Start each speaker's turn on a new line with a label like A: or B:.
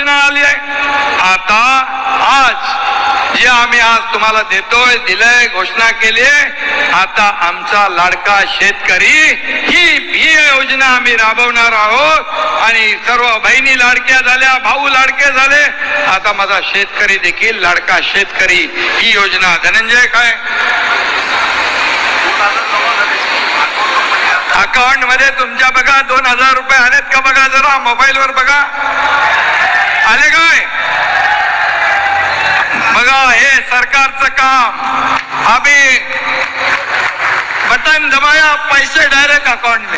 A: आली आहे. आता आज जे आम्ही आज तुम्हाला देतोय दिलंय घोषणा केली आहे आता आमचा लाडका शेतकरी ही ही योजना आम्ही राबवणार आहोत. आणि सर्व बहिणी लाडक्या झाल्या भाऊ लाडके झाले. आता माझा शेतकरी देखील लाडका शेतकरी ही योजना धनंजय काय? अकाउंटमध्ये तुमच्या बघा दोन हजार रुपये आलेत का बघा जरा मोबाईल वर बघा आले काय बघा हे सरकारचं काम. अभी बटन दबाया पैसे डायरेक्ट अकाउंट में